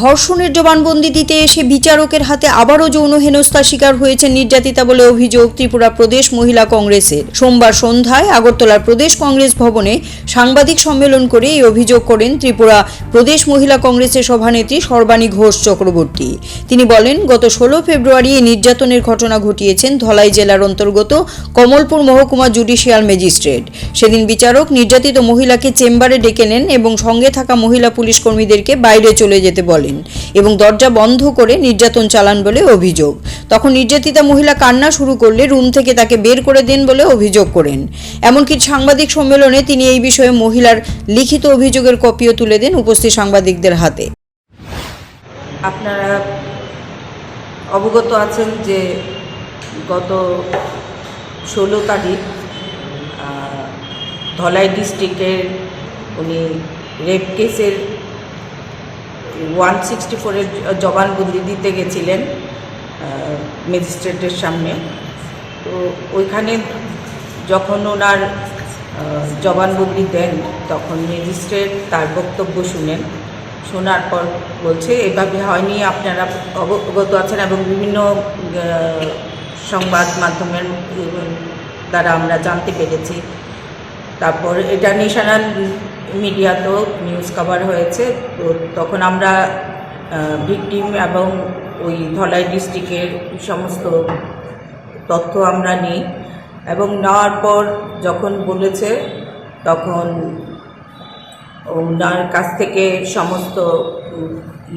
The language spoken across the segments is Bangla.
ধর্ষণের জবানবন্দি দিতে এসে বিচারকের হাতে আবারও যৌন হেনস্থার শিকার হয়েছেন নির্যাতিতা বলে অভিযোগ ত্রিপুরা প্রদেশ মহিলা কংগ্রেসের। সোমবার সন্ধ্যায় আগরতলার প্রদেশ কংগ্রেস ভবনে সাংবাদিক সম্মেলন করে এই অভিযোগ করেন ত্রিপুরা প্রদেশ মহিলা কংগ্রেসের সভানেত্রী সর্বাণী ঘোষ চক্রবর্তী। তিনি বলেন, গত ষোলো ফেব্রুয়ারি এই নির্যাতনের ঘটনা ঘটিয়েছেন ধলাই জেলার অন্তর্গত কমলপুর মহকুমা জুডিশিয়াল ম্যাজিস্ট্রেট। সেদিন বিচারক নির্যাতিত মহিলাকে চেম্বারে ডেকে নেন এবং সঙ্গে থাকা মহিলা পুলিশ কর্মীদেরকে বাইরে চলে যেতে বলেন এবং দরজা বন্ধ করে নির্যাতন চালান বলে অভিযোগ। তখন নির্যাতিতা মহিলা কান্না শুরু করলে রুম থেকে তাকে বের করে দেন বলে অভিযোগ করেন। এমনকি সাংবাদিক সম্মেলনে তিনি এই বিষয়ে মহিলার লিখিত অভিযোগের কপিও তুলে দেন উপস্থিত সাংবাদিকদের হাতে। আপনারা অবগত আছেন যে গত ষোলো তারিখ ধলাই ডিস্ট্রিক্টের উনি রেপ কেসের ওয়ান সিক্সটি ফোরের জবানবন্দি দিতে গেছিলেন ম্যাজিস্ট্রেটের সামনে। তো ওইখানে যখন ওনার জবানবন্দি দেন, তখন ম্যাজিস্ট্রেট তার বক্তব্য শুনেন। শোনার পর বলছে, এভাবে হয়নি, আপনারা অবগত আছেন এবং বিভিন্ন সংবাদ মাধ্যমের দ্বারা আমরা জানতে পেরেছি। তারপর এটা ন্যাশনাল মিডিয়াতেও নিউজ কভার হয়েছে। তো তখন আমরা ভিকটিম এবং ওই ধলাই ডিস্ট্রিক্টের সমস্ত তথ্য আমরা নিই এবং নেওয়ার পর যখন বলেছে, তখন ওনার কাছ থেকে সমস্ত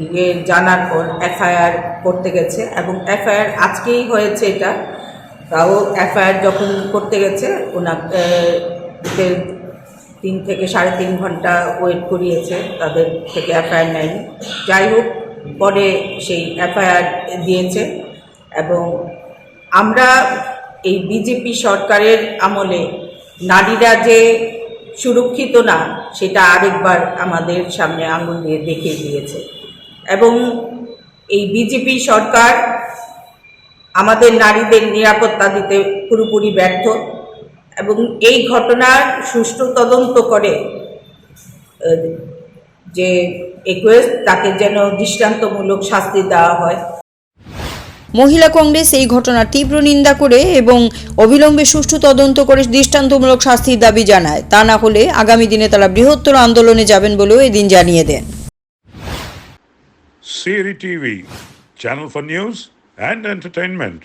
ইয়ে জানার পর এফআইআর করতে গেছে এবং এফআইআর আজকেই হয়েছে এটা। তাও এফআইআর যখন করতে গেছে, ওনাকে তিন থেকে সাড়ে তিন ঘণ্টা ওয়েট করিয়েছে, তাদের থেকে এফআইআর নেয়নি। যাই হোক, পরে সেই এফআইআর দিয়েছে এবং আমরা এই বিজেপি সরকারের আমলে নারীরা যে সুরক্ষিত না, সেটা আরেকবার আমাদের সামনে আঙুল দিয়ে দেখিয়ে দিয়েছে। এবং এই বিজেপি সরকার আমাদের নারীদের নিরাপত্তা দিতে পুরোপুরি ব্যর্থ। এবং এই ঘটনার সুষ্ঠু তদন্ত করে যে একুয়েস্ট তাকে যেন দৃষ্টান্তমূলক শাস্তি দেওয়া হয়। মহিলা কংগ্রেস এই ঘটনার তীব্র নিন্দা করে এবং অবিলম্বে সুষ্ঠু তদন্ত করে দৃষ্টান্তমূলক শাস্তির দাবি জানায়। তা না হলে আগামী দিনে তারা বৃহত্তর আন্দোলনে যাবেন বলেও এদিন জানিয়ে দেন। Siri TV, channel for news and entertainment.